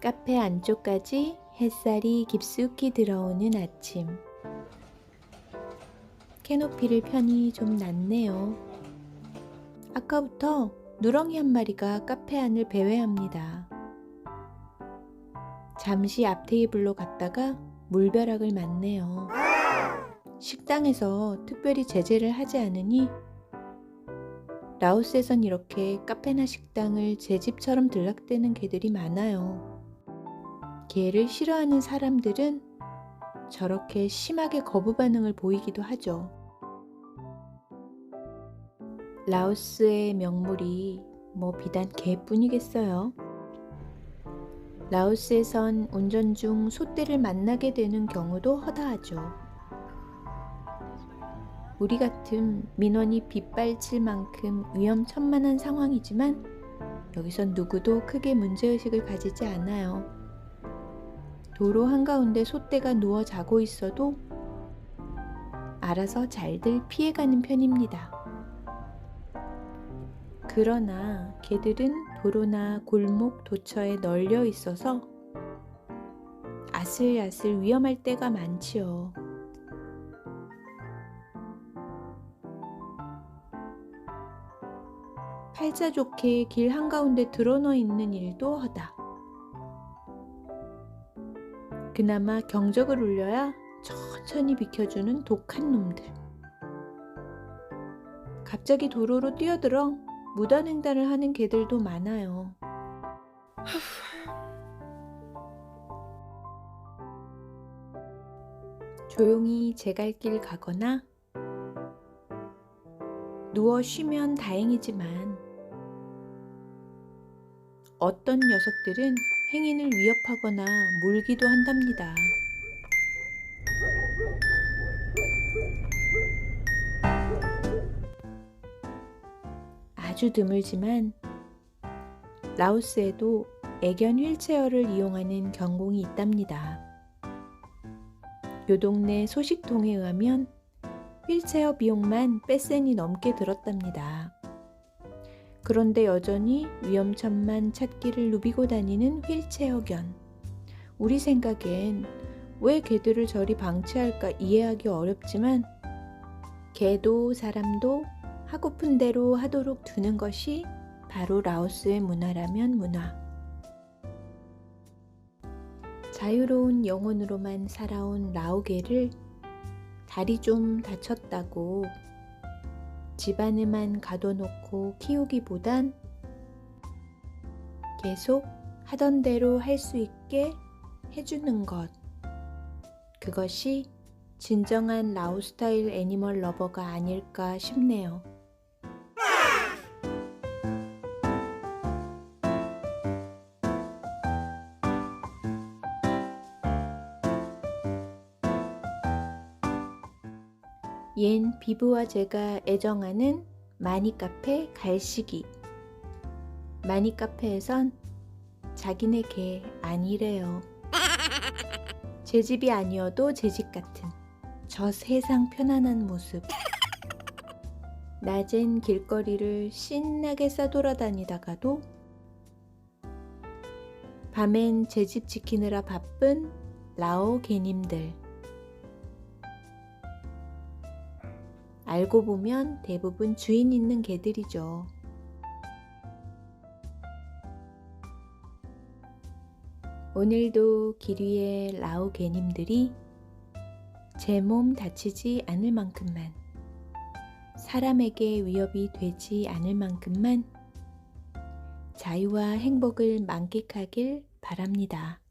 카페 안쪽까지 햇살이 깊숙이 들어오는 아침. 캐노피를 편히 좀 낮네요. 아까부터 누렁이 한 마리가 카페 안을 배회합니다. 잠시 앞 테이블로 갔다가 물벼락을 맞네요. 식당에서 특별히 제재를 하지 않으니 라오스에선 이렇게 카페나 식당을 제 집처럼 들락대는 개들이 많아요. 개를 싫어하는 사람들은 저렇게 심하게 거부 반응을 보이기도 하죠. 라오스의 명물이 뭐 비단 개뿐이겠어요. 라오스에선 운전 중 소떼를 만나게 되는 경우도 허다하죠. 우리 같은 민원이 빗발칠 만큼 위험천만한 상황이지만 여기선 누구도 크게 문제의식을 가지지 않아요. 도로 한가운데 소떼가 누워 자고 있어도 알아서 잘들 피해가는 편입니다. 그러나 개들은 도로나 골목 도처에 널려 있어서 아슬아슬 위험할 때가 많지요. 팔자 좋게 길 한가운데 드러눠 있는 일도 허다. 그나마 경적을 울려야 천천히 비켜주는 독한 놈들. 갑자기 도로로 뛰어들어 무단 횡단을 하는 개들도 많아요. 조용히 제 갈 길 가거나 누워 쉬면 다행이지만 어떤 녀석들은 행인을 위협하거나 물기도 한답니다. 아주 드물지만 라오스에도 애견 휠체어를 이용하는 경공이 있답니다. 요 동네 소식통에 의하면 휠체어 비용만 뺄센이 넘게 들었답니다. 그런데 여전히 위험천만 찾기를 누비고 다니는 휠체어견. 우리 생각엔 왜 개들을 저리 방치할까 이해하기 어렵지만 개도 사람도 하고픈 대로 하도록 두는 것이 바로 라오스의 문화라면 문화. 자유로운 영혼으로만 살아온 라오개를 다리 좀 다쳤다고 집안에만 가둬놓고 키우기보단 계속 하던 대로 할 수 있게 해주는 것. 그것이 진정한 라오 스타일 애니멀 러버가 아닐까 싶네요. 얜 비브와 제가 애정하는 마니카페 갈시기. 마니카페에선 자기네 개 아니래요. 제 집이 아니어도 제 집 같은 저 세상 편안한 모습. 낮엔 길거리를 신나게 싸돌아다니다가도 밤엔 제 집 지키느라 바쁜 라오 개님들. 알고 보면 대부분 주인 있는 개들이죠. 오늘도 길 위에 라오 개님들이 제 몸 다치지 않을 만큼만 사람에게 위협이 되지 않을 만큼만 자유와 행복을 만끽하길 바랍니다.